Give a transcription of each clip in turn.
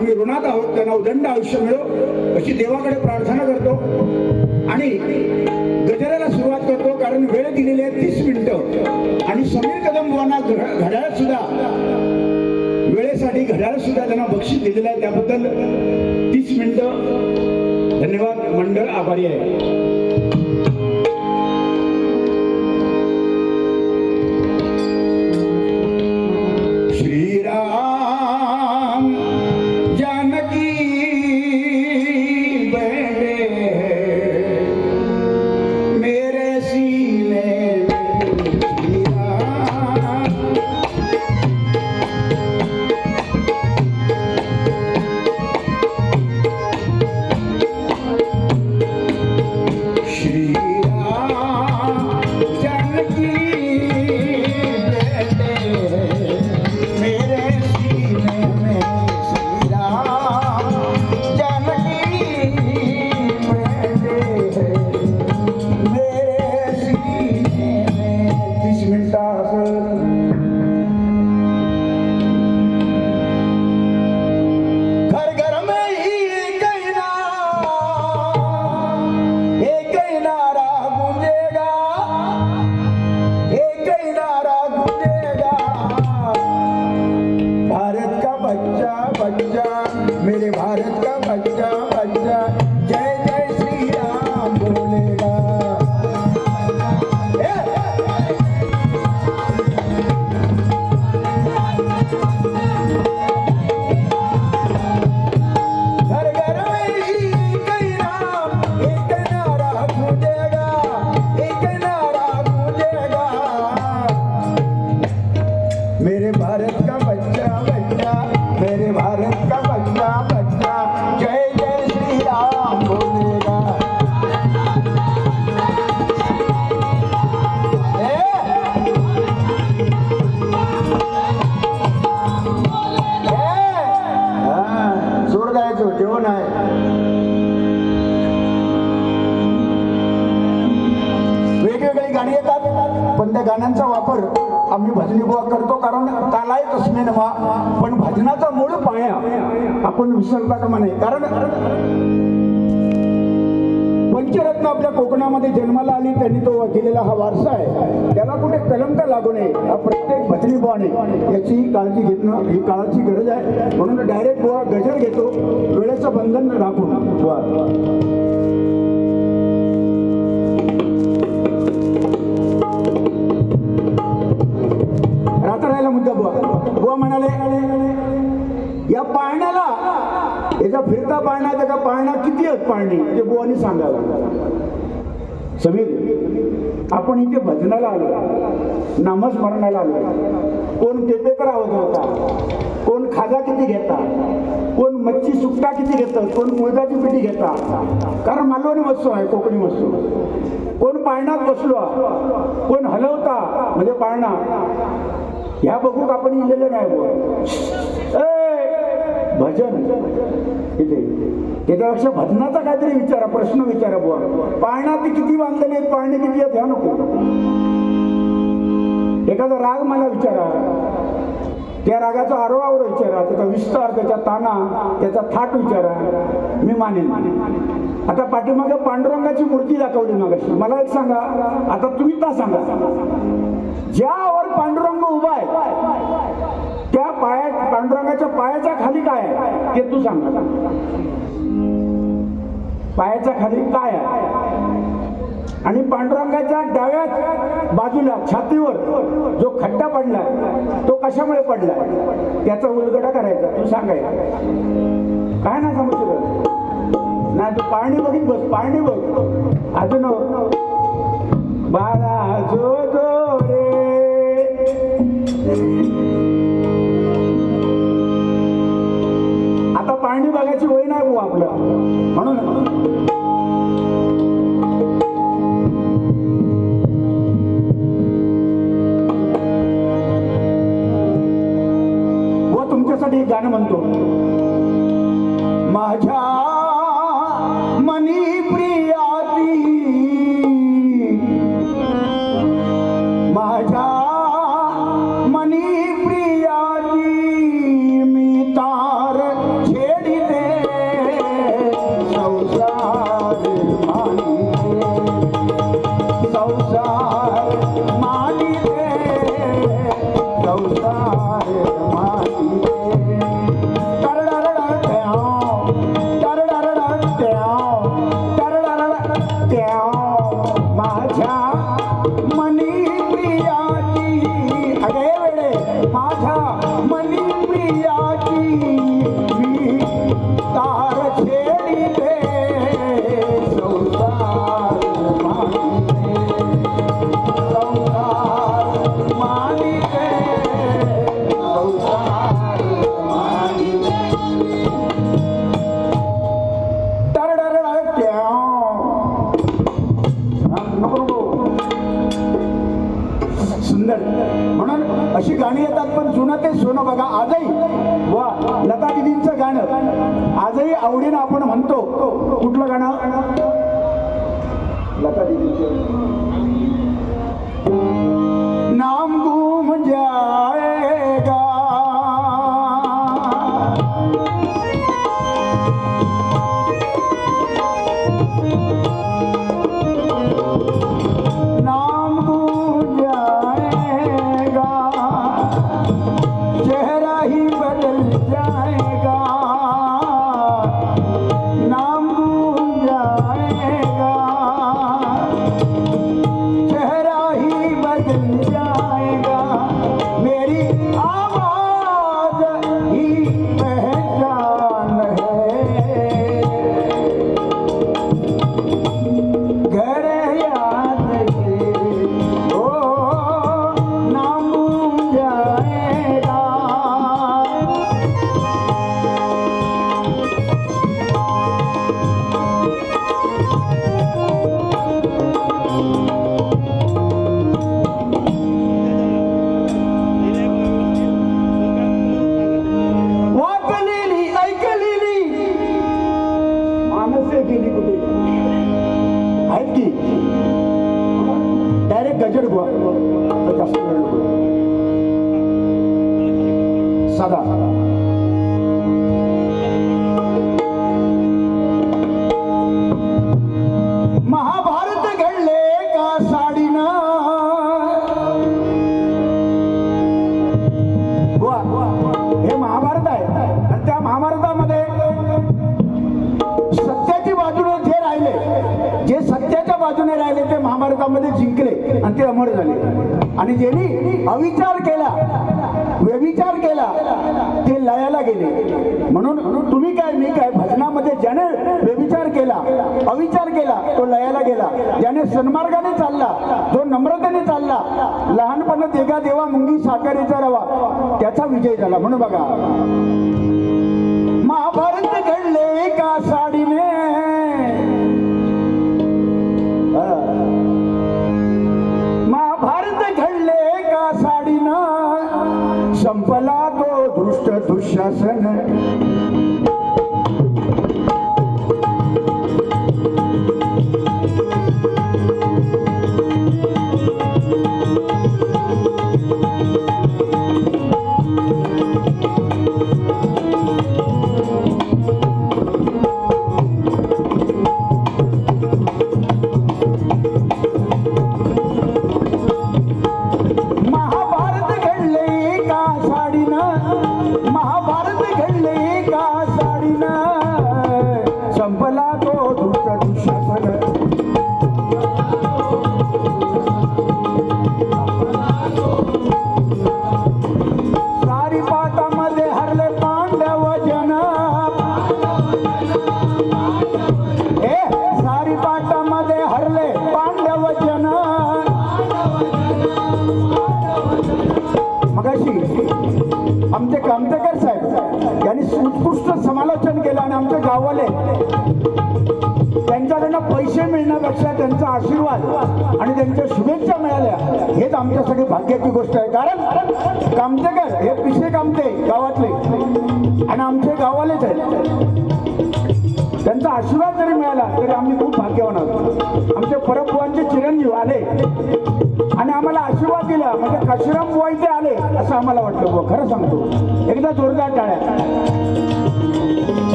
आम्ही ऋणात आहोत त्यांना उदंड आयुष्य मिळो अशी देवाकडे प्रार्थना करतो. आणि गजराला सुरुवात करतो कारण वेळ दिलेली आहे तीस मिनिटं. आणि समीर कदम बुवांना घड्याळ सुद्धा वेळेसाठी घड्याळ सुद्धा त्यांना बक्षीस दिलेलं आहे. त्याबद्दल तीस मिनिटं. धन्यवाद मंडळ आभारी आहे. त्या गाण्यांचा वापर आम्ही भजनी बुवा करतो कारण तालाय तसमे नवा पण भजनाचा मूळ पाया आपण विसरता का म्हणे कारण पंचरत्न आपल्या कोकणामध्ये जन्माला आली त्यांनी तो केलेला हा वारसा आहे. त्याला कुठे कलंक लागू नये हा प्रत्येक भजनी बुवाने याची काळजी घेतणं ही काळाची गरज आहे. म्हणून डायरेक्ट बुवा गजर घेतो वेळेचं बंधन राखून बुवा. पाळणा पाळणा किती आहेत पाळणी? ते बुवानी सांगायला समीर आपण इथे भजनाला आलो. नामस्मरणाला आलो. कोण टेपेकर आवाज होता. कोण खाजा किती घेता. कोण मच्छी सुट्टा किती घेतं. कोण मुळगाची पिठी घेता. कारण मालवणी वस्तू आहे कोकणी वस्तू कोण पाळणात बसलो कोण हलवता. म्हणजे पाळणा. ह्या बघूक आपण इलेले नाही भजन. इथे. त्याच्यापेक्षा भजनाचा काहीतरी विचारा प्रश्न विचारा बुवा. पाळणा ती किती बांधलेली आहेत पाळणे किती आहेत ह्या नको. एखादा राग मला विचारा. त्या रागाचा आरोहावर विचारा त्याचा विस्तार त्याचा ताना त्याचा थाट विचारा. मी मानेन. आता पाठीमागे पांडुरंगाची मूर्ती दाखवली मागाशी. मला एक सांगा. आता तुम्ही का सांगा? ज्या पांडुरंग उभा आहे त्या पांढरंगाच्या पांडुरंगाच्या पायाच्या खाली काय आहे? ते तू सांग. पायाच्या खाली काय आहे? आणि पांडुरंगाच्या डाव्या बाजूला छातीवर जो खड्डा पडलाय तो कशामुळे पडलाय? त्याचा उलगडा करायचा. तू सांगाय काय ना सांगू शकत. नाही तू पाळणी बघित बस पाळणी बघ. अजून बाळा अजून बघायची वय नाही भाऊ आपलं म्हणून व तुमच्यासाठी एक गाणं म्हणतो. आहे. आणि त्या महाभारतामध्ये सत्याची बाजूने जे राहिले जे सत्याच्या बाजूने राहिले ते महाभारतामध्ये जिंकले आणि ते अमर झाले. आणि ज्यांनी अविचार केला व्यविचार केला ते लयाला गेले. म्हणून तुम्ही काय मी काय भजनामध्ये ज्याने व्यविचार केला अविचार केला तो लयाला गेला. ज्याने सन्मार्गाने चालला जो नम्रतेने चालला. लहानपणात एका देवा मुंगी साकारीचा रवा. त्याचा विजय झाला. म्हणून बघा. महाभारत घडले का साडीने? संपला तो दृष्ट दुःशासन. का साडीनं समालोचन केलं आणि आमचे गाववाले त्यांच्याकडनं पैसे मिळण्यापेक्षा त्यांचा आशीर्वाद आणि त्यांच्या शुभेच्छा मिळाल्या. हेच आमच्यासाठी भाग्याची गोष्ट आहे. कारण कामतेकर हे पिसे कामते गावातले आणि आमचे गाववालेच आहेत. त्यांचा आशीर्वाद जरी मिळाला तरी आम्ही खूप भाग्यवान आहोत. आमचे परबुवांचे चिरंजीव आले आणि आम्हाला आशीर्वाद दिला. म्हणजे काशीराम बुवा इथे आले असं आम्हाला वाटलं खरं सांगतो. एकदा जोरदार टाळ्या.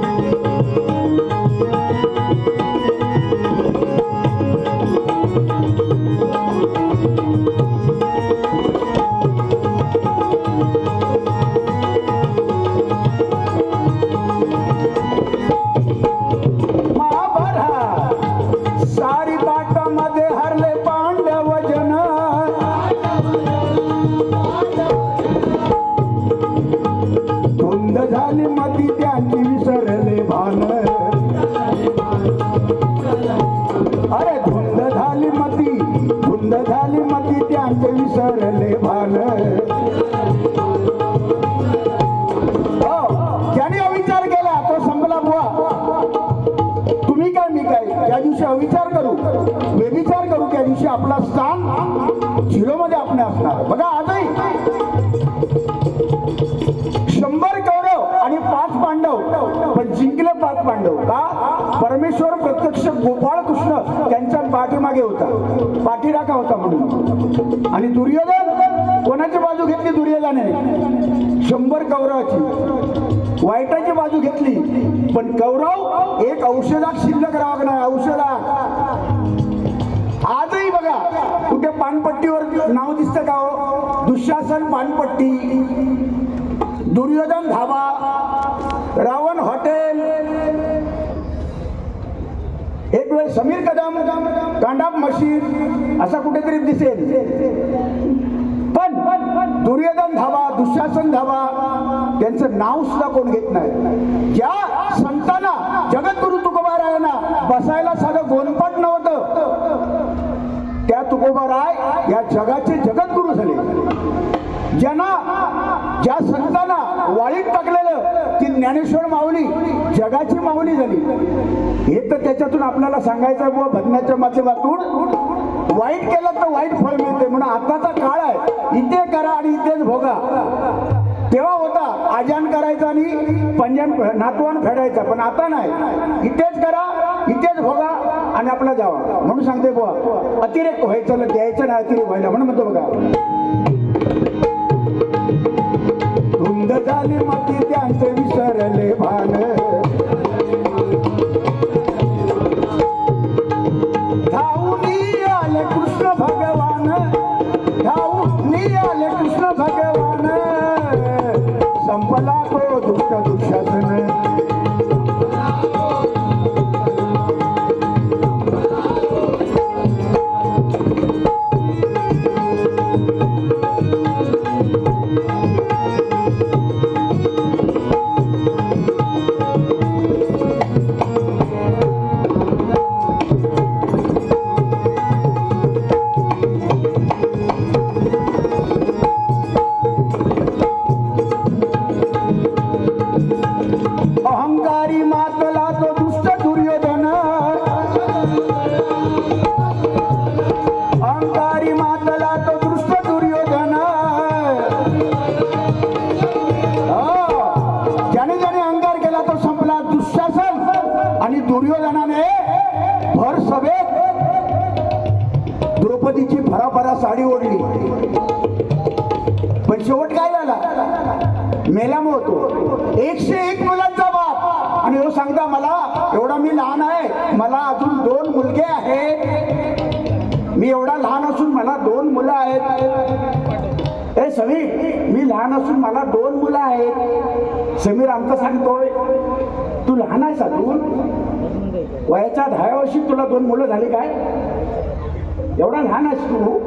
महाभारत अरे धुंद झाली मती धुंद झाली पाठीमागे होता. पाठीराखा होता म्हणून. आणि दुर्योधन कोणाची बाजू घेतली दुर्योधनाने? शंभर कौरवाची. वाईटाची बाजू घेतली. पण कौरव एक औषधात शिल्लक राहा नाही औषधात. आजही बघा कुठे पानपट्टीवर नाव दिसतं का हो? दुःशासन पानपट्टी. दुर्योधन धाबा रावण हॉटेल एक वेळ समीर कदम कांडाप मशीन असा कुठेतरी दिसेल. पण दुर्योधन धावा दुःशासन धावा त्यांचं नाव सुद्धा कोण घेत नाही. ज्या संतांना जगद्गुरु तुकोबा रायना बसायला साधं गोनपाट नव्हतं. त्या तुकोबा राय या जगाचे जगद्गुरु झाले. ज्यांना ज्या संतांना वाळीत टाकले ज्ञानेश्वर माऊली जगाची माऊली झाली. हे तर त्याच्यातून आपल्याला सांगायचं आहे बुवा भजनाच्या माध्यमातून. वाईट केलं तर वाईट फळ मिळते म्हणून आताचा काळ आहे. इथे करा आणि इथेच भोगा. तेव्हा होता आजान करायचा आणि पंजन नातवान फेडायचा पण आता नाही. इथेच करा इथेच भोगा आणि आपला जावा. म्हणून सांगते बुवा अतिरेक व्हायचं द्यायचं नाही अतिरेक व्हायला म्हणून म्हणतो बघा. झाली माती त्यांचे विसरले भान. अहंकारी तो दुष्ट दुर्योधन. ज्याने ज्याने अहंकार केला तो संपला दुःशासन आणि दुर्योधनाने भर सभेत द्रौपदीची भराभरा साडी ओढली. पण शेवट काय झाला? मेलाम होतो. एकशे एक मुलांचा बाप. आणि हो सांगता मला एवढा मी लहान आहे. मला अजून दोन मुलगे आहेत. मी एवढा लहान असून मला दोन मुलं आहेत. ए समीर मी लहान असून मला दोन मुलं आहेत. समीर आमचं सांगतोय तू लहान आहेस अजून वयाच्या दहा वर्षी तुला दोन मुलं झाली काय? एवढा लहान आहेस तू.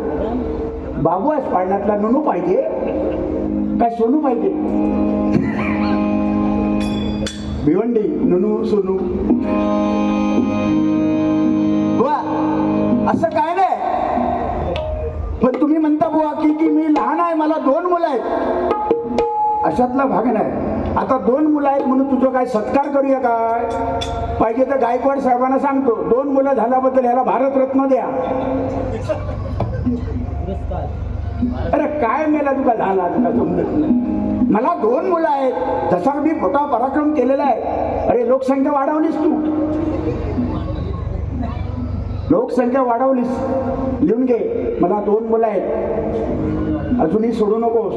बाबू आहेस पाळण्यातला ननू पाहिजे. काय सोनू पाहिजे? भिवंडी ननू सोनू. असं काय नाही. पण तुम्ही म्हणता बुवा की की मी लहान आहे मला दोन मुलं आहेत. अशातला भाग नाही. आता दोन मुलं आहेत म्हणून तुझं काय सत्कार करूया काय? पाहिजे तर गायकवाड साहेबांना सांगतो दोन मुलं झाल्याबद्दल याला भारतरत्न द्या. अरे काय मेला तुका झाला तुला समजत नाही. मला दोन मुलं आहेत जसा मी मोठा पराक्रम केलेला आहे. अरे लोकसंख्या वाढवलीस तू. लोकसंख्या वाढवलीस. लिहून घे. मला दोन मुलं आहेत. अजूनही सोडू नकोस.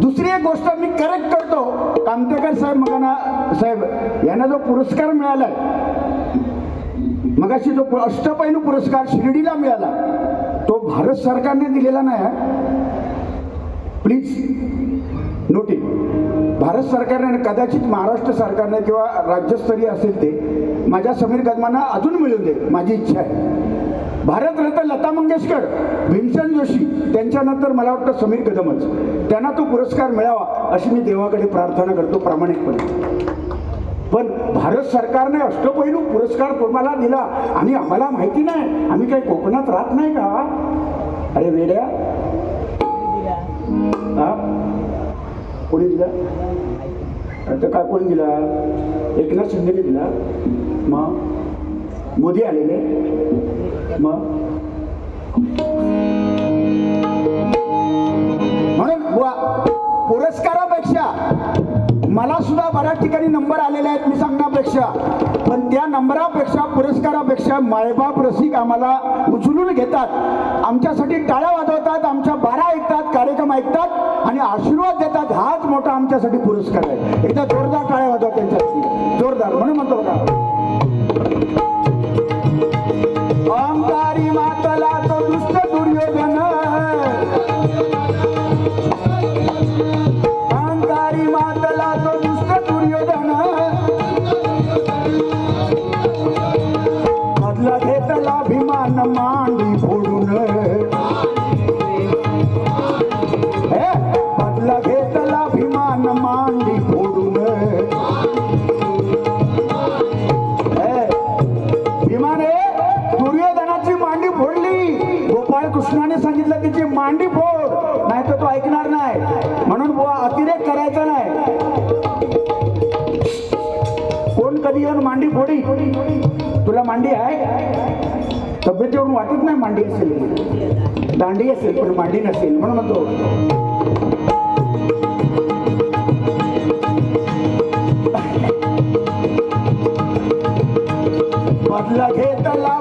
दुसरी एक गोष्ट मी करेक्ट करतो. कामतेकर साहेब मगाना साहेब यांना जो पुरस्कार मिळाला मगाशी जो अष्टपैलू पुरस्कार शिर्डीला मिळाला तो भारत सरकारने दिलेला नाही प्लीज नोटिस भारत सरकारने कदाचित महाराष्ट्र सरकारने किंवा राज्यस्तरीय असेल ते माझ्या समीर कदमांना अजून मिळून दे माझी इच्छा आहे. भारतरत्न लता मंगेशकर भीमसेन जोशी त्यांच्यानंतर मला वाटतं समीर कदमच त्यांना तो पुरस्कार मिळावा अशी मी देवाकडे प्रार्थना करतो प्रामाणिकपणे. पण भारत सरकारने अष्टपैलू पुरस्कार तुम्हाला दिला आणि आम्हाला माहिती नाही आम्ही काही कोकणात राहत नाही का? अरे वेड्या. हा? कोणी दिला आता काय कोणी दिला? एकनाथ शिंदेने दिला. मग? मोदी आलेले. मग? म्हणून पुरस्कारापेक्षा मला सुद्धा बऱ्याच ठिकाणी नंबर आलेले आहेत मी सांगण्यापेक्षा. पण त्या नंबरापेक्षा पुरस्कारापेक्षा मायबाप रसिक आम्हाला उचलून घेतात. आमच्यासाठी टाळ्या वाजवतात आमच्या बारा ऐकतात कार्यक्रम ऐकतात आणि आशीर्वाद देतात. हाच मोठा आमच्यासाठी पुरस्कार आहे. एकदा जोरदार टाळ्या वाजवा त्यांच्यासाठी जोरदार म्हणून म्हणतो का अहंकारी मांडी आहे. तब्येतीवरून वाटत नाही मांडी असेल. दांडी असेल पण मांडी नसेल म्हणून म्हणतो. बदला घेतला